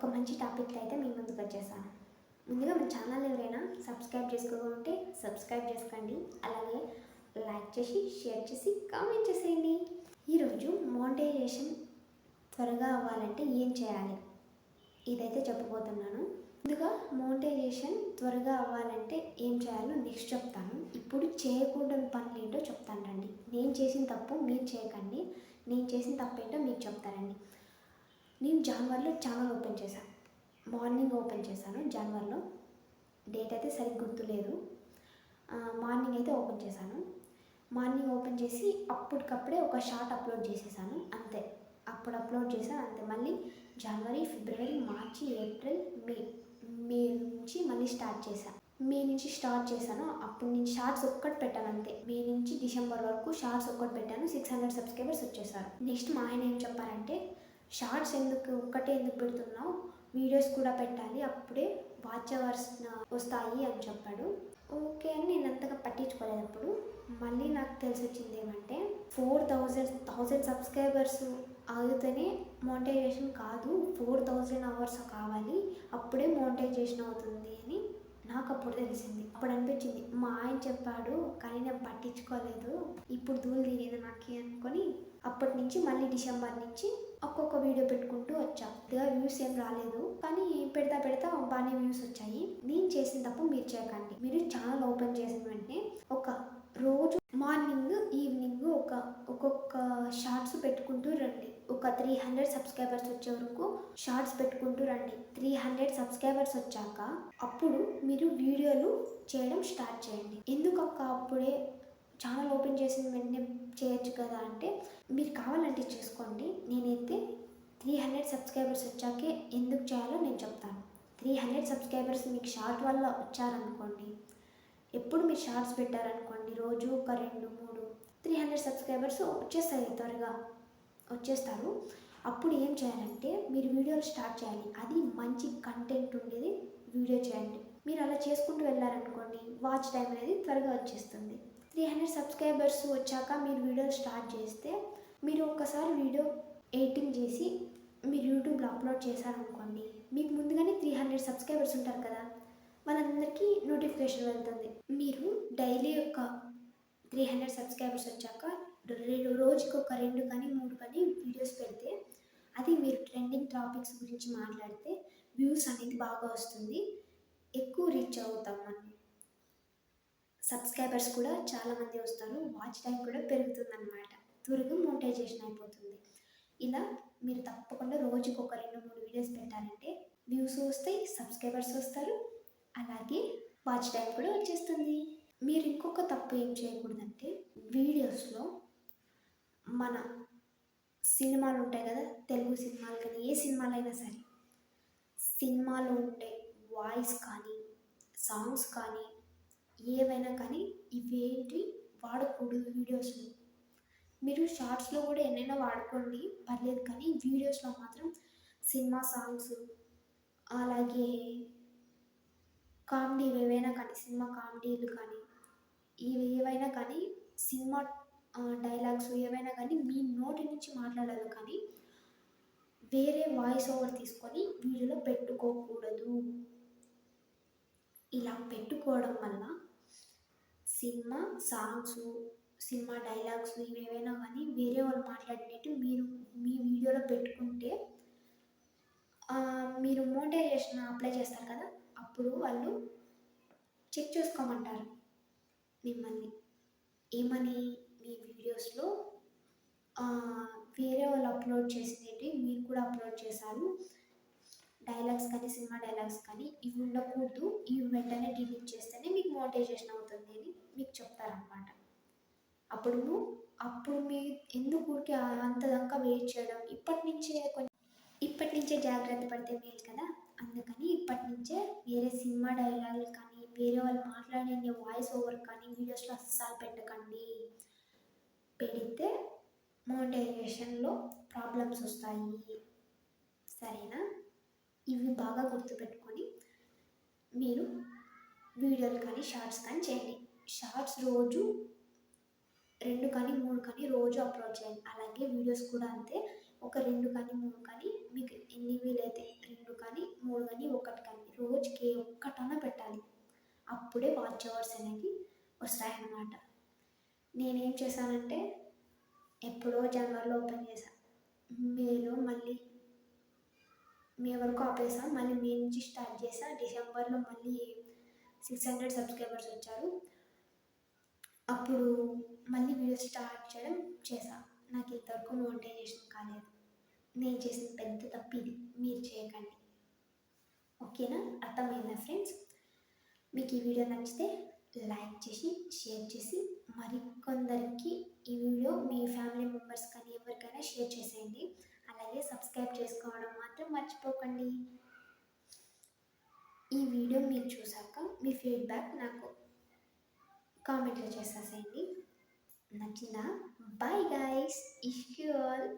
ఒక మంచి టాపిక్తో అయితే మీ ముందుకు వచ్చేసాను. ముందుగా మన ఛానల్ ఎవరైనా సబ్స్క్రైబ్ చేసుకోకుంటే సబ్స్క్రైబ్ చేసుకోండి. అలాగే లైక్ చేసి షేర్ చేసి కామెంట్ చేసేయండి. ఈరోజు మోనిటైజేషన్ త్వరగా అవ్వాలంటే ఏం చేయాలి? ఇదైతే చెప్పబోతున్నాను. ముందుగా మోనిటైజేషన్ త్వరగా అవ్వాలంటే ఏం చేయాలో నెక్స్ట్ చెప్తాను. ఇప్పుడు చేయకూడని పనులు ఏంటో చెప్తాను రండి. నేను చేసిన తప్పు మీరు చేయకండి. నేను చేసిన తప్పు ఏంటో మీకు చెప్తారండి. నేను జనవరిలో ఛానల్ ఓపెన్ చేశాను. మార్నింగ్ ఓపెన్ చేశాను. జనవరిలో డేట్ అయితే సరిగ్గా గుర్తులేదు. మార్నింగ్ అయితే ఓపెన్ చేశాను. మార్నింగ్ ఓపెన్ చేసి అప్పటికప్పుడే ఒక షార్ట్ అప్లోడ్ చేసేసాను. అంతే. అప్పుడు అప్లోడ్ చేశాను అంతే. మళ్ళీ జనవరి ఫిబ్రవరి మార్చి ఏప్రిల్ మే మే నుంచి మళ్ళీ స్టార్ట్ చేశాను మే నుంచి స్టార్ట్ చేశాను. అప్పుడు నుంచి షార్ట్స్ ఒక్కటి పెట్టాను అంతే. మే నుంచి డిసెంబర్ వరకు షార్ట్స్ ఒక్కటి పెట్టాను. సిక్స్ హండ్రెడ్ సబ్స్క్రైబర్స్ వచ్చేసారు. నెక్స్ట్ మా ఆయన ఏం చెప్పారంటే షార్ట్స్ ఎందుకు ఒక్కటే ఎందుకు పెడుతున్నావు? వీడియోస్ కూడా పెట్టాలి అప్పుడే వాచ్ అవర్స్ వస్తాయి అని చెప్పాడు. ఓకే అని నేను అంతగా పట్టించుకోలేదు అప్పుడు. మళ్ళీ నాకు తెలిసి వచ్చింది ఏమంటే ఫోర్ థౌజండ్ థౌజండ్ సబ్స్క్రైబర్స్ ఆగితేనే మోనిటైజేషన్ కాదు ఫోర్ థౌజండ్ అవర్స్ కావాలి అప్పుడే మోనిటైజేషన్ అవుతుంది అని నాకు అప్పుడు తెలిసింది. అప్పుడు అనిపించింది మా ఆయన చెప్పాడు కానీ నేను పట్టించుకోలేదు. ఇప్పుడు ధూళి తీరేది నాకే అనుకొని అప్పటి నుంచి మళ్ళీ డిసెంబర్ నుంచి ఒక్కొక్క వీడియో పెట్టుకుంటూ వచ్చా. పెద్దగా వ్యూస్ ఏం రాలేదు. కానీ పెడతా పెడతా బాగానే వ్యూస్ వచ్చాయి. నేను చేసిన తప్పు మీరు చేయకండి. మీరు ఛానల్ ఓపెన్ చేసిన వెంటనే ఒక రోజు మార్నింగ్ ఈవినింగ్ ఒక ఒక్కొక్క షార్ట్స్ పెట్టుకుంటూ రండి. ఒక త్రీ హండ్రెడ్ సబ్స్క్రైబర్స్ వచ్చే వరకు షార్ట్స్ పెట్టుకుంటూ రండి. త్రీ హండ్రెడ్ సబ్స్క్రైబర్స్ వచ్చాక అప్పుడు మీరు వీడియోలు చేయడం స్టార్ట్ చేయండి. ఎందుకక్క అప్పుడే ఛానల్ ఓపెన్ చేసిన వెంటనే చేయొచ్చు కదా అంటే మీరు కావాలంటే చేసుకోండి. నేనైతే త్రీ హండ్రెడ్ సబ్స్క్రైబర్స్ వచ్చాకే ఎందుకు చేయాలో నేను చెప్తాను. త్రీ హండ్రెడ్ సబ్స్క్రైబర్స్ మీకు షార్ట్ వల్ల వచ్చారనుకోండి ఎప్పుడు మీరు షార్ట్స్ పెట్టారనుకోండి రోజు ఒక రెండు మూడు త్రీ హండ్రెడ్ సబ్స్క్రైబర్స్ వచ్చేస్తాయి త్వరగా వచ్చేస్తారు. అప్పుడు ఏం చేయాలంటే మీరు వీడియోలు స్టార్ట్ చేయాలి. అది మంచి కంటెంట్ ఉండేది వీడియో చేయండి. మీరు అలా చేసుకుంటూ వెళ్ళారనుకోండి వాచ్ టైం అనేది త్వరగా వచ్చేస్తుంది. త్రీ హండ్రెడ్ సబ్స్క్రైబర్స్ వచ్చాక మీరు వీడియోలు స్టార్ట్ చేస్తే మీరు ఒకసారి వీడియో ఎడిటింగ్ చేసి మీరు యూట్యూబ్లో అప్లోడ్ చేశారనుకోండి మీకు ముందుగానే త్రీ హండ్రెడ్ సబ్స్క్రైబర్స్ ఉంటారు కదా వాళ్ళందరికీ నోటిఫికేషన్ వెళ్తుంది. మీరు డైలీ ఒక త్రీ హండ్రెడ్ సబ్స్క్రైబర్స్ వచ్చాక రెండు రోజుకి ఒక రెండు కానీ మూడు కానీ వీడియోస్ పెడితే అది మీరు ట్రెండింగ్ టాపిక్స్ గురించి మాట్లాడితే వ్యూస్ అనేది బాగా వస్తుంది ఎక్కువ రీచ్ అవుతాం మనం. సబ్స్క్రైబర్స్ కూడా చాలామంది వస్తారు. వాచ్ టైం కూడా పెరుగుతుంది అనమాట త్వరగా మోనిటైజేషన్ అయిపోతుంది. ఇలా మీరు తప్పకుండా రోజుకి ఒక రెండు మూడు వీడియోస్ పెట్టారంటే వ్యూస్ వస్తాయి సబ్స్క్రైబర్స్ వస్తారు. అలాగే వాచ్ టైం కూడా వచ్చేస్తుంది. మీరు ఇంకొక తప్పు ఏం చేయకూడదంటే వీడియోస్లో మన సినిమాలు ఉంటాయి కదా తెలుగు సినిమాలు కానీ ఏ సినిమాలైనా సరే సినిమాలో ఉండే వాయిస్ కానీ సాంగ్స్ కానీ ఏవైనా కానీ ఇవేంటి వాడకూడదు వీడియోస్లో మీరు షార్ట్స్లో కూడా ఎన్నైనా వాడుకోండి పర్లేదు కానీ వీడియోస్లో మాత్రం సినిమా సాంగ్స్ అలాగే కామెడీ ఏవైనా కానీ సినిమా కామెడీలు కానీ ఇవి ఏవైనా కానీ సినిమా డైలాగ్స్ ఏవైనా కానీ మీ నోటి నుంచి మాట్లాడాలి కానీ వేరే వాయిస్ ఓవర్ తీసుకొని వీడియోలో పెట్టుకోకూడదు. ఇలా పెట్టుకోవడం వల్ల సినిమా సాంగ్స్ సినిమా డైలాగ్స్ ఇవేవైనా కానీ వేరే వాళ్ళు మాట్లాడినట్టు మీరు మీ వీడియోలో పెట్టుకుంటే మీరు మోనిటైజేషన్ అప్లై చేస్తారు కదా అప్పుడు వాళ్ళు చెక్ చేసుకోమంటారు మిమ్మల్ని. ఏమని మీ వీడియోస్లో వేరే వాళ్ళు అప్లోడ్ చేసినవి మీరు కూడా అప్లోడ్ చేశారు. డైలాగ్స్ కానీ సినిమా డైలాగ్స్ కానీ ఇవి ఉండకూడదు. ఇవి వెంటనే డిలీట్ చేస్తేనే మీకు మోటివేషన్ అవుతుంది అని మీకు చెప్తారనమాట అప్పుడు అప్పుడు మీ ఎందుకు ఊరికే అంత దాకా వెయిట్ చేయడం? ఇప్పటి నుంచే కొంచెం ఇప్పటి నుంచే జాగ్రత్త పడితే మేలు కదా? అందుకని ఇప్పటి నుంచే వేరే సినిమా డైలాగులు కానీ వేరే వాళ్ళు మాట్లాడే వాయిస్ ఓవర్ కానీ వీడియోస్లో అస్సలు పెట్టకండి. పెడితే మోనిటైజేషన్లో ప్రాబ్లమ్స్ వస్తాయి. సరేనా? ఇవి బాగా గుర్తుపెట్టుకొని మీరు వీడియోలు కానీ షార్ట్స్ కానీ చేయండి. షార్ట్స్ రోజు రెండు కానీ మూడు కానీ రోజు అప్లోడ్ చేయండి. అలాగే వీడియోస్ కూడా అంతే. ఒక రెండు కానీ మూడు కానీ మీకు ఎన్ని వీలైతే రెండు కానీ మూడు కానీ ఒకటి కానీ రోజుకి ఒక్కటన్నా పెట్టాలి. అప్పుడే వాచ్ అవర్స్ అనేవి వస్తాయన్నమాట. నేనేం చేశానంటే ఎప్పుడో జనవరిలో ఓపెన్ చేశాను మేలో మళ్ళీ మే వరకు ఆపేసాం మళ్ళీ మే నుంచి స్టార్ట్ చేసా. డిసెంబర్లో మళ్ళీ సిక్స్ హండ్రెడ్ సబ్స్క్రైబర్స్ వచ్చారు. అప్పుడు మళ్ళీ వీడియో స్టార్ట్ చేయడం చేసా. నాకు ఇంతవరకు మోనిటైజేషన్ కాలేదు. నేను చేసిన పెద్ద తప్పు ఇది. మీరు చేయకండి. ఓకేనా? అర్థమైందా ఫ్రెండ్స్ మీకు ఈ వీడియో నచ్చితే లైక్ చేసి షేర్ చేసి మరికొందరికి ఈ వీడియో మీ ఫ్యామిలీ మెంబర్స్ కానీ ఎవరికైనా షేర్ చేసేయండి. అలాగే సబ్స్క్రైబ్ చేసుకోవడం మాత్రం మర్చిపోకండి. ఈ వీడియో మీరు చూసాక మీ ఫీడ్బ్యాక్ నాకు కామెంట్లో చేసేసేయండి. నచ్చిందా bye guys if you all